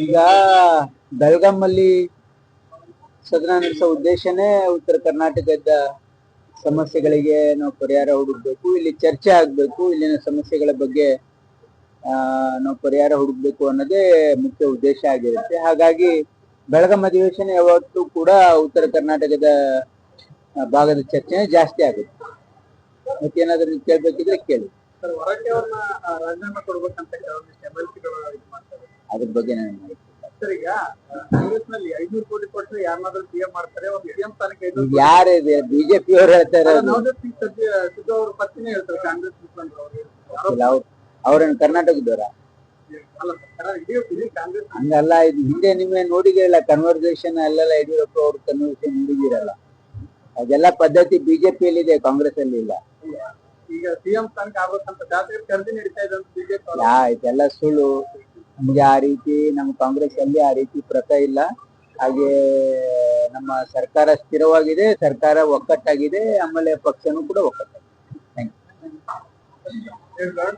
ಈಗ ಬೆಳಗಾಮಲ್ಲಿ ಸದನ ನಡೆಸೋ ಉದ್ದೇಶನೇ ಉತ್ತರ ಕರ್ನಾಟಕದ ಸಮಸ್ಯೆಗಳಿಗೆ ನಾವು ಪರಿಹಾರ ಹುಡುಕ್ಬೇಕು, ಇಲ್ಲಿ ಚರ್ಚೆ ಆಗ್ಬೇಕು, ಇಲ್ಲಿನ ಸಮಸ್ಯೆಗಳ ಬಗ್ಗೆ, ಆ, ನಾವು ಪರಿಹಾರ ಹುಡುಕ್ಬೇಕು ಅನ್ನೋದೇ ಮುಖ್ಯ ಉದ್ದೇಶ ಆಗಿರುತ್ತೆ. ಹಾಗಾಗಿ ಬೆಳಗಾಂ ಅಧಿವೇಶನ ಯಾವತ್ತೂ ಕೂಡ ಉತ್ತರ ಕರ್ನಾಟಕದ ಭಾಗದ ಚರ್ಚೆ ಜಾಸ್ತಿ ಆಗುತ್ತೆ. ಮತ್ತೇನಾದ್ರೂ ಕೇಳ್ಬೇಕಿದ್ರೆ ಕೇಳಿ. ರಾಜೀನಾಮೆ ಕೊಡ್ಬೇಕಂತ ಕೆಲವೊಂದಿಷ್ಟು ಎಂ ಎಲ್ ಸಿಗಳು ಇದು ಮಾಡ್ತಾರೆ? ಅದ್ರ ಬಗ್ಗೆ ನಾನು ಸರ್ ಈಗ ಕಾಂಗ್ರೆಸ್ನಲ್ಲಿ ಐನೂರು ಕೋಟಿ ಕೊಟ್ಟರೆ ಯಾರನ್ನಾದ್ರೂ ಸಿಎಂ ಮಾಡ್ತಾರೆ ಒಂದು ಸಿಎಂ ಸ್ಥಾನಕ್ಕೆ ಐನೂರು ಯಾರಿದೆ ಬಿಜೆಪಿ ಅವ್ರು ಹೇಳ್ತಾರೆ ನವಜೋತ್ ಸಿಂಗ್ ಸಿದ್ದು ಅವ್ರ ಪತ್ನಿನೇ ಹೇಳ್ತಾರೆ ಕಾಂಗ್ರೆಸ್ ಮುಖಂಡರು ಅವ್ರು ಅವ್ರನ್ನ ಕರ್ನಾಟಕದವರ? ಹಂಗಲ್ಲ ಇದು ಹಿಂದೆ ನಿಮ್ಗೆ ನೋಡಿದಿರಲ್ಲ ಕನ್ವರ್ಸೇಷನ್ ಅಲ್ಲೆಲ್ಲ ಯಡಿಯೂರಪ್ಪ ಅವ್ರ ಕನ್ವರ್ಸೇಷನ್ ನೋಡಿದಿರಲ್ಲ ಅದೆಲ್ಲ ಪದ್ಧತಿ ಬಿಜೆಪಿಯಲ್ಲಿ ಇದೆ ಕಾಂಗ್ರೆಸ್ ಅಲ್ಲಿ ಇಲ್ಲ. ಈಗ ಸಿಎಂ ಆಗ್ಬೇಕಂತ ನಡೀತಾ ಇದೆ ಬಿಜೆಪಿ ಇದೆಲ್ಲ ಸುಳ್ಳು. ನಮ್ಗೆ ಆ ರೀತಿ ನಮ್ಮ ಕಾಂಗ್ರೆಸ್ ಅಲ್ಲಿ ಆ ರೀತಿ ಪ್ರಥ ಇಲ್ಲ. ಹಾಗೆ ನಮ್ಮ ಸರ್ಕಾರ ಸ್ಥಿರವಾಗಿದೆ ಸರ್ಕಾರ ಒಕ್ಕಟ್ಟಾಗಿದೆ ಆಮೇಲೆ ಪಕ್ಷನೂ ಕೂಡ ಒಕ್ಕಟ್ಟಾಗಿದೆ. ಥ್ಯಾಂಕ್ ಯು ಹೇಳ್ತಾರೆ